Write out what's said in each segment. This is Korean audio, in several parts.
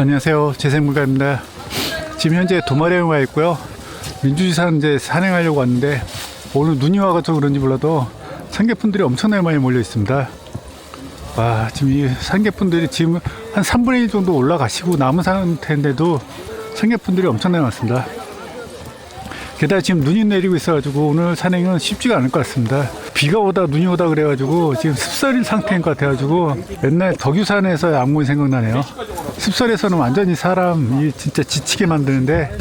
안녕하세요. 재생물가입니다. 지금 현재 도마령에 와 있고요. 민주지산 이제 산행하려고 왔는데 오늘 눈이 와가지고 그런지 몰라도 상계분들이 엄청나게 많이 몰려 있습니다. 와, 지금 이 상계분들이 지금 한 3분의 1 정도 올라가시고 남은 상태인데도 상계분들이 엄청나게 많습니다. 게다가 지금 눈이 내리고 있어가지고 오늘 산행은 쉽지가 않을 것 같습니다. 비가 오다 눈이 오다 그래가지고 지금 습설인 상태인 것 같아가지고 옛날 덕유산에서의 악몽이 생각나네요. 습설에서는 완전히 사람이 진짜 지치게 만드는데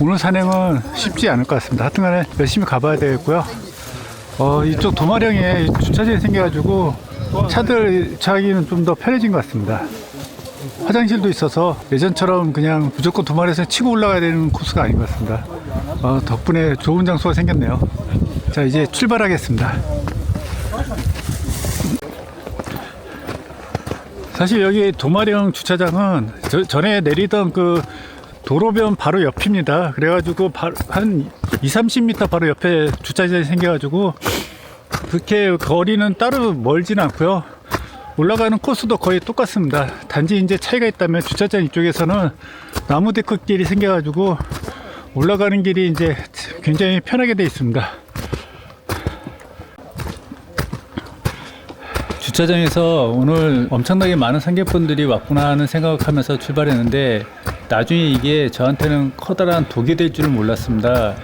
오늘 산행은 쉽지 않을 것 같습니다. 하여튼간에 열심히 가봐야 되겠고요. 어, 이쪽 도마령에 주차장이 생겨가지고 차들 주차하기는 좀 더 편해진 것 같습니다. 화장실도 있어서 예전처럼 그냥 무조건 도마에서 치고 올라가야 되는 코스가 아닌 것 같습니다. 어, 덕분에 좋은 장소가 생겼네요. 자, 이제 출발하겠습니다. 사실 여기 도마령 주차장은 저- 전에 내리던 그 도로변 바로 옆입니다. 그래가지고 바- 한 2, 30m 바로 옆에 주차장이 생겨가지고 그렇게 거리는 따로 멀지는 않고요. 올라가는 코스도 거의 똑같습니다. 단지 이제 차이가 있다면 주차장 이쪽에서는 나무 데크 길이 생겨가지고 올라가는 길이 이제 굉장히 편하게 되어 있습니다. 주차장에서 오늘 엄청나게 많은 상객분들이 왔구나 하는 생각하면서 출발했는데 나중에 이게 저한테는 커다란 독이 될 줄은 몰랐습니다.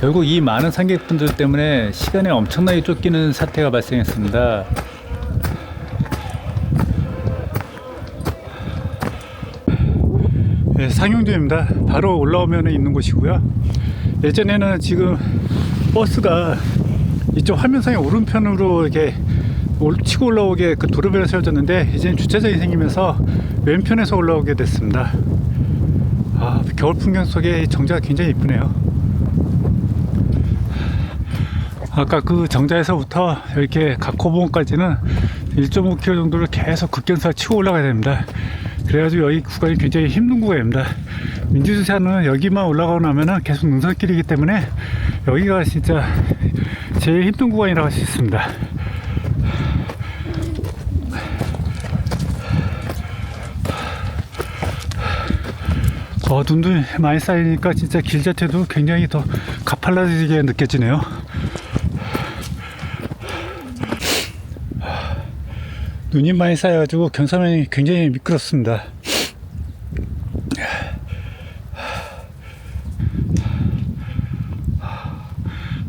결국 이 많은 상객분들 때문에 시간에 엄청나게 쫓기는 사태가 발생했습니다. 예, 상용도입니다. 바로 올라오면 있는 곳이고요. 예전에는 지금 버스가 이쪽 화면상의 오른편으로 이렇게 올- 치고 올라오게 그 도로변에 세워졌는데 이제는 주차장이 생기면서 왼편에서 올라오게 됐습니다. 아, 겨울 풍경 속에 이 정자가 굉장히 이쁘네요. 아까 그 정자에서부터 이렇게 각호봉까지는 1.5km 정도를 계속 급경사 치고 올라가야 됩니다. 그래가지고 여기 구간이 굉장히 힘든 구간입니다. 민주주차는 여기만 올라가고 나면은 계속 능선길이기 때문에 여기가 진짜 제일 힘든 구간이라고 할 수 있습니다. 어, 눈도 많이 쌓이니까 진짜 길 자체도 굉장히 더 가팔라지게 느껴지네요. 눈이 많이 쌓여가지고 경사면이 굉장히 미끄럽습니다.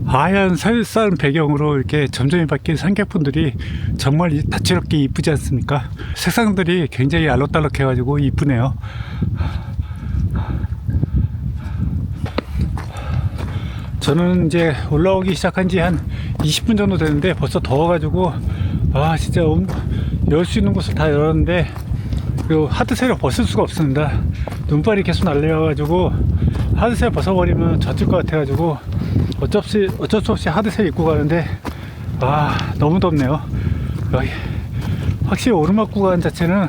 하얀 살산 배경으로 이렇게 점점이 바뀐 상객분들이 정말 이- 다채롭게 이쁘지 않습니까? 색상들이 굉장히 알록달록해가지고 이쁘네요. 저는 이제 올라오기 시작한 지 한 20분 정도 됐는데 벌써 더워가지고 아 진짜 열 수 있는 곳을 다 열었는데 그 하드셀을 벗을 수가 없습니다. 눈발이 계속 날려가지고 하드셀 벗어버리면 젖을 것 같아가지고 어쩔 수 없이, 어쩔 수 없이 하드셀 입고 가는데 아 너무 덥네요. 확실히 오르막 구간 자체는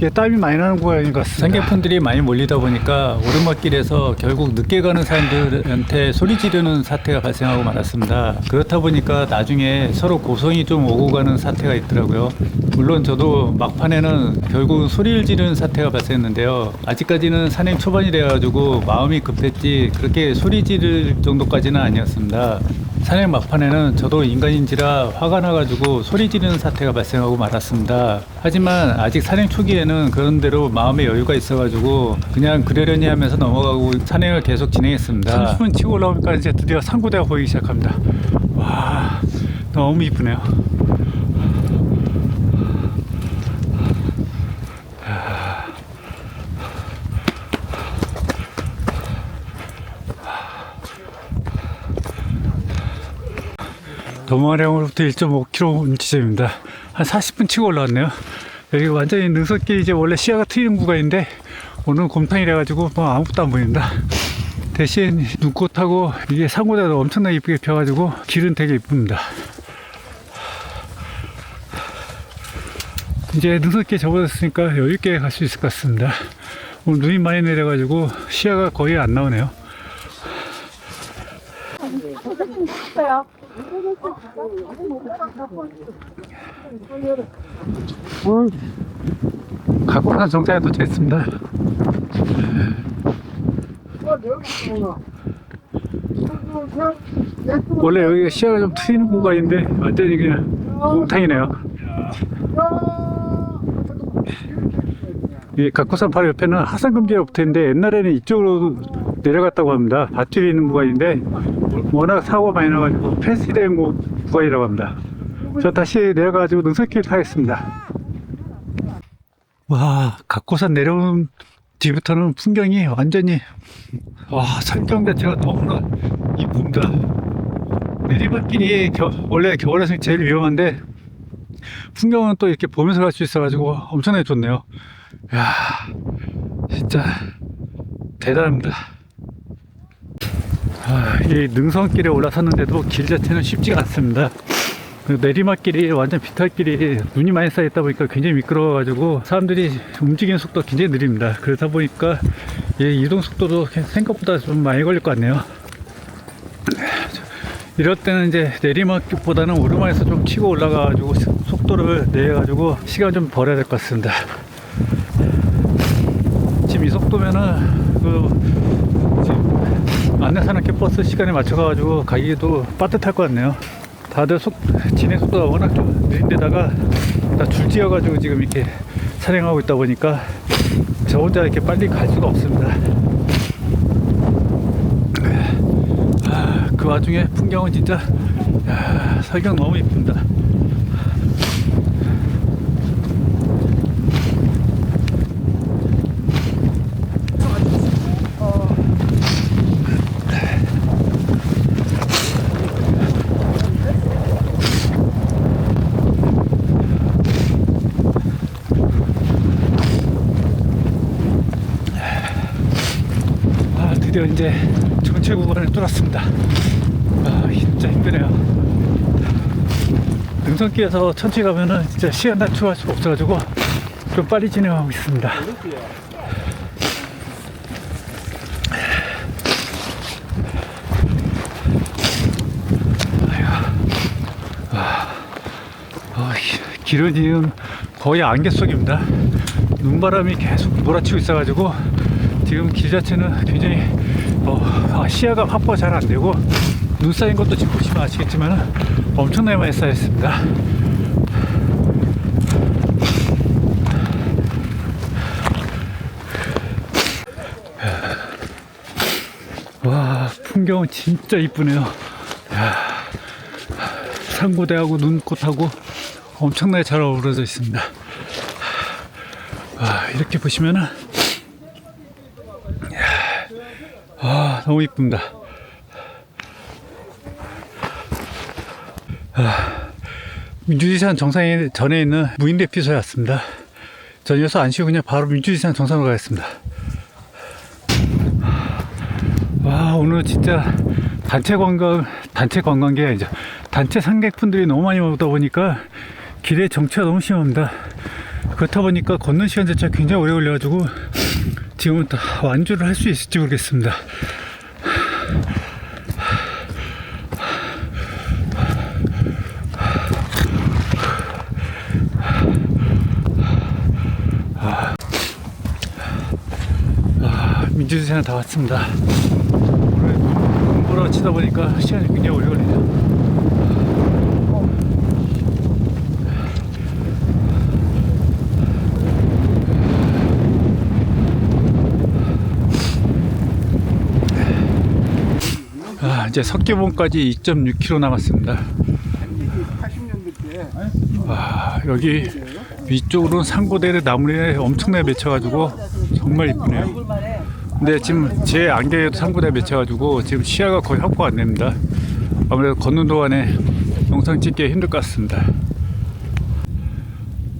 이게 땀이 많이 나는 구간인 것 같습니다. 상객분들이 많이 몰리다 보니까 오르막길에서 결국 늦게 가는 사람들한테 소리 지르는 사태가 발생하고 말았습니다. 그렇다 보니까 나중에 서로 고성이 좀 오고 가는 사태가 있더라고요. 물론 저도 막판에는 결국 소리를 지르는 사태가 발생했는데요. 아직까지는 산행 초반이라 가지고 마음이 급했지 그렇게 소리 지를 정도까지는 아니었습니다. 산행 막판에는 저도 인간인지라 화가 나가지고 소리 지르는 사태가 발생하고 말았습니다. 하지만 아직 산행 초기에는 그런 대로 마음의 여유가 있어가지고 그냥 그러려니 하면서 넘어가고 산행을 계속 진행했습니다. 30분 치고 올라오니까 이제 드디어 상고대가 보이기 시작합니다. 와, 너무 이쁘네요. 도마령으로부터 1.5km 지점입니다. 한 40분 치고 올라왔네요. 여기 완전히 능선길 이제 원래 시야가 트이는 구간인데 오늘 곰탕이라 가지고 뭐 아무것도 안 보인다. 대신 눈꽃하고 이게 상고대도 엄청나게 이쁘게 펴가지고 길은 되게 이쁩니다. 이제 능선길 접어졌으니까 여유있게 갈 수 있을 것 같습니다. 오늘 눈이 많이 내려가지고 시야가 거의 안 나오네요. 각고산 정상에 도착했습니다. 원래 여기가 시야가 좀 트이는 구간인데 완전히 그냥 몽탕이네요. 이 각고산 바로 옆에는 하산금지가 붙어 있는데 옛날에는 이쪽으로 내려갔다고 합니다. 밧줄이 있는 구간인데 워낙 사고가 많이 나가지고 폐쇄된 구- 구간이라고 합니다. 저 다시 내려가가지고 능선길 타겠습니다. 와, 각고산 내려온 뒤부터는 풍경이 완전히 와, 산경 자체가 너무나 이쁩니다. 내리막길이 겨- 원래 겨울에서 제일 위험한데 풍경은 또 이렇게 보면서 갈 수 있어가지고 엄청나게 좋네요. 야, 진짜 대단합니다. 아, 이 능선길에 올라섰는데도 길 자체는 쉽지가 않습니다. 그 내리막길이 완전 비탈길이 눈이 많이 쌓였다 보니까 굉장히 미끄러워가지고 사람들이 움직이는 속도가 굉장히 느립니다. 그러다 보니까 이 이동 속도도 생각보다 좀 많이 걸릴 것 같네요. 이럴 때는 이제 내리막보다는 오르막에서 좀 치고 올라가가지고 속도를 내가지고 시간 좀 벌어야 될 것 같습니다. 지금 이 속도면은 그 안내산악회 버스 시간에 맞춰가지고 가기도 빠듯할 것 같네요. 다들 속 진행 속도가 워낙 좀 느린데다가 다 줄지어가지고 지금 이렇게 차량하고 있다 보니까 저 혼자 이렇게 빨리 갈 수가 없습니다. 아, 그 와중에 풍경은 진짜 야, 설경 너무 이쁩니다. 아, 드디어 이제 정체 구간을 뚫었습니다. 아, 진짜 힘드네요. 능선길에서 천천히 가면은 진짜 시간 단축할 수가 없어가지고 좀 빨리 진행하고 있습니다. 아, 기- 길은 지금 거의 안개 속입니다. 눈바람이 계속 몰아치고 있어가지고 지금 길 자체는 굉장히 어, 아, 시야가 확보가 잘 안 되고 눈 쌓인 것도 지금 보시면 아시겠지만 엄청나게 많이 쌓였습니다. 와 풍경은 진짜 이쁘네요. 야, 산고대하고 눈꽃하고 엄청나게 잘 어우러져 있습니다. 와, 이렇게 보시면은 아, 너무 이쁩니다. 아, 민주지산 정상에 전에 있는 무인대피소에 왔습니다. 전혀서 안 쉬고 그냥 바로 민주지산 정상으로 가겠습니다. 와, 오늘 진짜 단체 관광, 단체 관광객이 아니죠. 단체 상객분들이 너무 많이 오다 보니까 길에 정체가 너무 심합니다. 그렇다 보니까 걷는 시간 자체가 굉장히 오래 걸려가지고 지금은 다 완주를 할 수 있을지 모르겠습니다. 아, 민주주사는 다 왔습니다. 오늘 눈 보러 치다 보니까 시간이 굉장히 오래 걸리네요. 아, 이제 석계봉까지 2.6km 남았습니다. 80년대 때 와, 여기 위쪽으로는 상고대를 나무에 엄청나게 맺혀가지고 정말 이쁘네요. 근데 지금 제 안경에도 상고대 맺혀가지고 지금 시야가 거의 확보가 안 됩니다. 아무래도 걷는 동안에 영상 찍기 힘들 것 같습니다.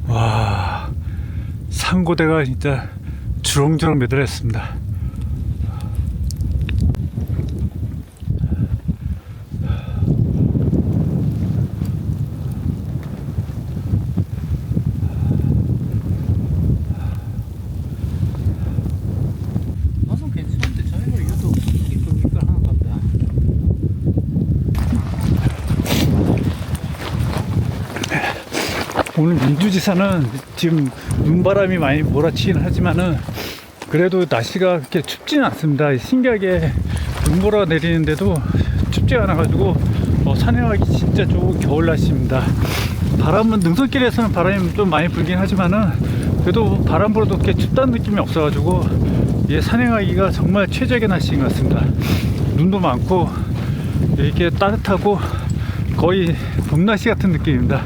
와, 상고대가 진짜 주렁주렁 매달렸습니다. 맛은 괜찮은데 저희가 이것도 이쁘니까 하는 것 같다. 오늘 민주 지사는 지금 눈바람이 많이 몰아치긴 하지만은 그래도 날씨가 그렇게 춥지는 않습니다. 신기하게 눈보라 내리는데도 춥지 않아가지고 어, 산행하기 진짜 좋은 겨울 날씨입니다. 바람은 능선길에서는 바람이 좀 많이 불긴 하지만은 그래도 바람 불어도 그렇게 춥다는 느낌이 없어가지고 예, 산행하기가 정말 최적의 날씨인 것 같습니다. 눈도 많고 이렇게 따뜻하고 거의 봄 날씨 같은 느낌입니다.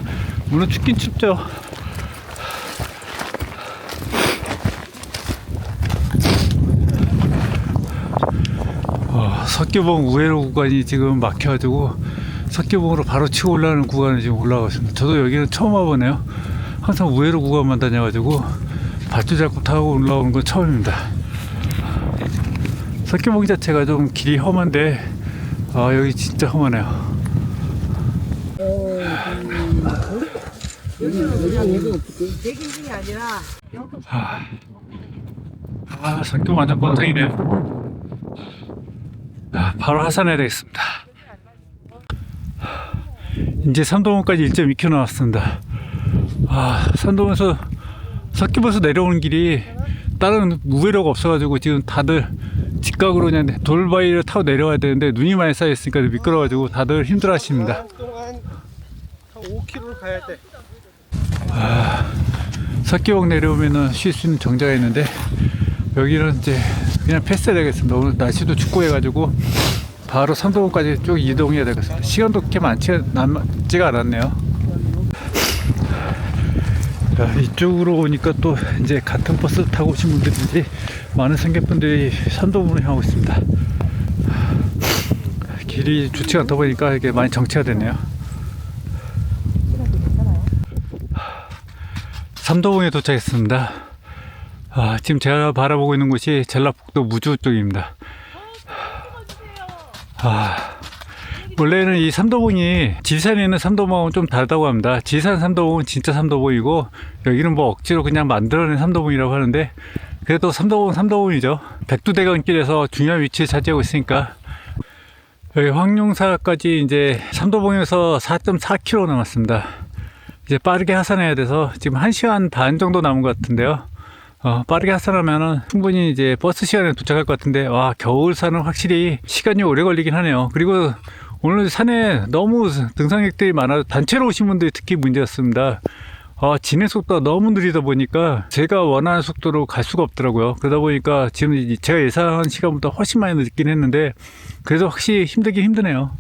물론 춥긴 춥죠. 어, 석교봉 우회로 구간이 지금 막혀가지고 석교봉으로 바로 치고 올라가는 구간을 지금 올라가고 있습니다. 저도 여기는 처음 와보네요. 항상 우회로 구간만 다녀가지고 밧줄 잡고 타고 올라오는 건 처음입니다. 석교봉 자체가 좀 길이 험한데 아 여기 진짜 험하네요. 아, 아 성격 완전. 아, 바로 하산해야 되겠습니다. 이제 삼도원까지 1.2km 나왔습니다. 아, 삼도원에서 석기버스 내려오는 길이 다른 우회로가 없어가지고 지금 다들 직각으로 그냥 돌바위를 타고 내려와야 되는데 눈이 많이 쌓여있으니까 미끄러워가지고 다들 힘들어하십니다. 동안 한 5km를 가야 돼. 석기봉 내려오면은 쉴 수 있는 정자가 있는데 여기는 이제 그냥 패스해야 되겠습니다. 오늘 날씨도 춥고 해가지고 바로 삼도봉까지 쭉 이동해야 되겠습니다. 시간도 그렇게 많지 남지가 않았네요. 자, 이쪽으로 오니까 또 이제 같은 버스 타고 오신 분들인지 많은 승객분들이 삼도봉을 향하고 있습니다. 길이 좋지 않다 보니까 이게 많이 정체가 되네요. 삼도봉에 도착했습니다. 아, 지금 제가 바라보고 있는 곳이 전라북도 무주 쪽입니다. 아, 원래는 이 삼도봉이 지산에 있는 삼도봉은 좀 다르다고 합니다. 지산 삼도봉은 진짜 삼도봉이고 여기는 뭐 억지로 그냥 만들어낸 삼도봉이라고 하는데 그래도 삼도봉은 삼도봉이죠. 백두대간길에서 중요한 위치를 차지하고 있으니까 여기 황룡사까지 이제 삼도봉에서 4.4km 남았습니다. 이제 빠르게 하산해야 돼서 지금 1시간 반 정도 남은 것 같은데요. 어, 빠르게 하산하면은 충분히 이제 버스 시간에 도착할 것 같은데, 와, 겨울산은 확실히 시간이 오래 걸리긴 하네요. 그리고 오늘 산에 너무 등산객들이 많아 단체로 오신 분들이 특히 문제였습니다. 어, 진행 속도가 너무 느리다 보니까 제가 원하는 속도로 갈 수가 없더라고요. 그러다 보니까 지금 이- 제가 예상한 시간보다 훨씬 많이 늦긴 했는데, 그래도 확실히 힘들긴 힘드네요.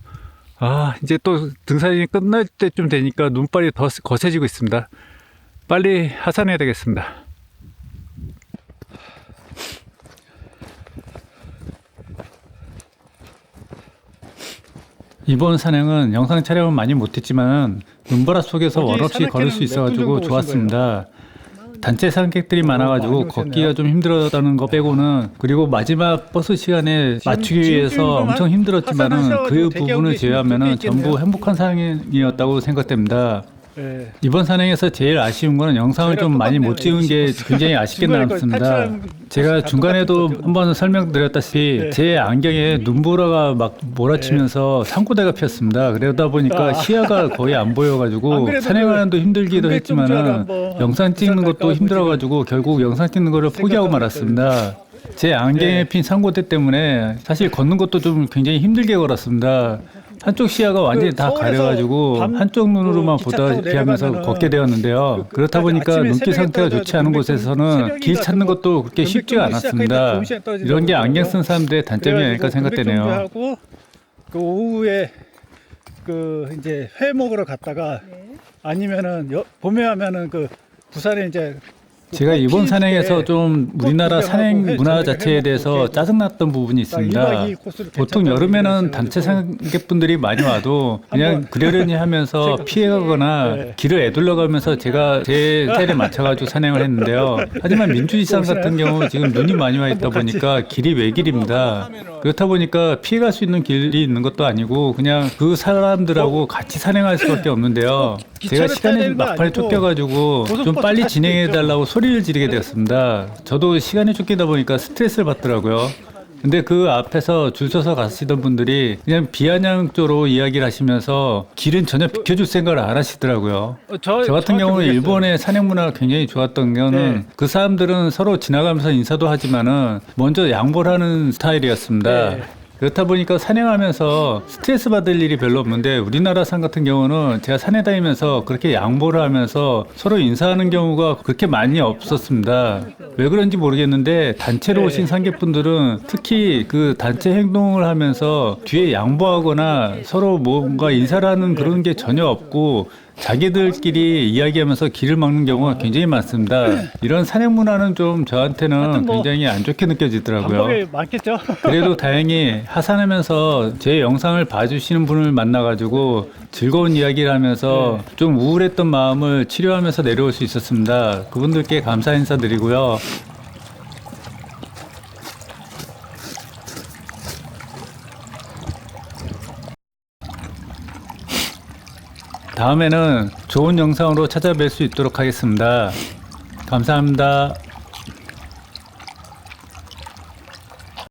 아, 이제 또 등산이 끝날 때쯤 되니까 눈발이 더 거세지고 있습니다. 빨리 하산해야 되겠습니다. 이번 산행은 영상 촬영은 많이 못했지만 눈바라 속에서 원없이 걸을 수 있어가지고 좋았습니다. 단체 산객들이 많아가지고. 걷기가 좀 힘들었다는 거 빼고는 그리고 마지막 버스 시간에 맞추기 위해서 엄청 힘들었지만은 하산하셔가지고 그 부분을 제외하면은 분들도 전부. 행복한 산행이었다고 생각됩니다. 예. 이번 산행에서 제일 아쉬운 거는 영상을 좀 많이 못 찍은 게 굉장히 아쉽게 남습니다. 탈출하는 제가 중간에도. 한번 설명드렸다시피 네. 제 안경에 눈보라가 막 몰아치면서 상고대가 폈습니다. 그러다 보니까 아. 시야가 거의 안안 보여가지고 산행하는도 힘들기도 그 금백정자를 한번 영상 찍는 것도 힘들어가지고 결국 영상 찍는 거를 포기하고 말았습니다. 제 안경에 네. 핀 상고대 때문에 사실 걷는 것도 좀 굉장히 힘들게 걸었습니다. 한쪽 시야가 완전히 다그 서울에서 가려가지고 밤 한쪽 눈으로만 그 보다 하면서 내려가면은 걷게 되었는데요. 그- 그렇다 그 보니까 눈길 상태가 좋지 않은 금백- 곳에서는 길 찾는 같은 것도 그렇게 쉽지가 시작하니까 않았습니다. 이런 게 안경 쓴 사람들의 단점이 아닐까 생각되네요. 그 오후에 그 이제 회 먹으러 갔다가 아니면은 여, 봄에 하면은 그 부산에 이제 그 제가 이번 꽃 산행에서 좀 우리나라 산행 회- 문화 자체에 대해서 짜증났던 부분이 있습니다. 딱 1박 2일 코스를 보통 여름에는 단체 상객분들이 많이 와도 그냥 그러려니 하면서 제가- 피해가거나 네. 길을 애둘러 가면서 제가 제 스타일에 맞춰가지고 산행을 했는데요. 하지만 민주지산 같은 경우 지금 눈이 많이 와 있다 보니까 길이 외길입니다. 그렇다 보니까 피해갈 수 있는 길이 있는 것도 아니고 그냥 그 사람들하고 같이 산행할 수밖에 없는데요. 제가 기차를 타야 시간이 막판에 쫓겨가지고 좀 빨리 탈 수도 진행해 있죠. 달라고 소리 를 지르게 되었습니다. 저도 시간이 쫓기다 보니까 스트레스를 받더라고요. 근데 그 앞에서 줄 서서 가시던 분들이 그냥 비아냥 쪽으로 이야기를 하시면서 길은 전혀 비켜줄 생각을 안 하시더라고요. 어, 저, 저 같은 경우는 모르겠어요. 일본의 산행 문화가 굉장히 좋았던 거는 네. 그 사람들은 서로 지나가면서 인사도 하지만은 먼저 양보를 하는 스타일이었습니다. 네. 그렇다 보니까 산행하면서 스트레스 받을 일이 별로 없는데 우리나라 산 같은 경우는 제가 산에 다니면서 그렇게 양보를 하면서 서로 인사하는 경우가 그렇게 많이 없었습니다. 왜 그런지 모르겠는데 단체로 네. 오신 상객분들은 특히 그 단체 행동을 하면서 뒤에 양보하거나 서로 뭔가 인사를 하는 그런 게 전혀 없고 자기들끼리 이야기하면서 길을 막는 경우가 굉장히 많습니다. 이런 산행 문화는 좀 저한테는 뭐 굉장히 안 좋게 느껴지더라고요. 많겠죠. 그래도 다행히 하산하면서 제 영상을 봐주시는 분을 만나가지고 즐거운 이야기를 하면서 좀 우울했던 마음을 치료하면서 내려올 수 있었습니다. 그분들께 감사 인사드리고요. 다음에는 좋은 영상으로 찾아뵐 수 있도록 하겠습니다. 감사합니다.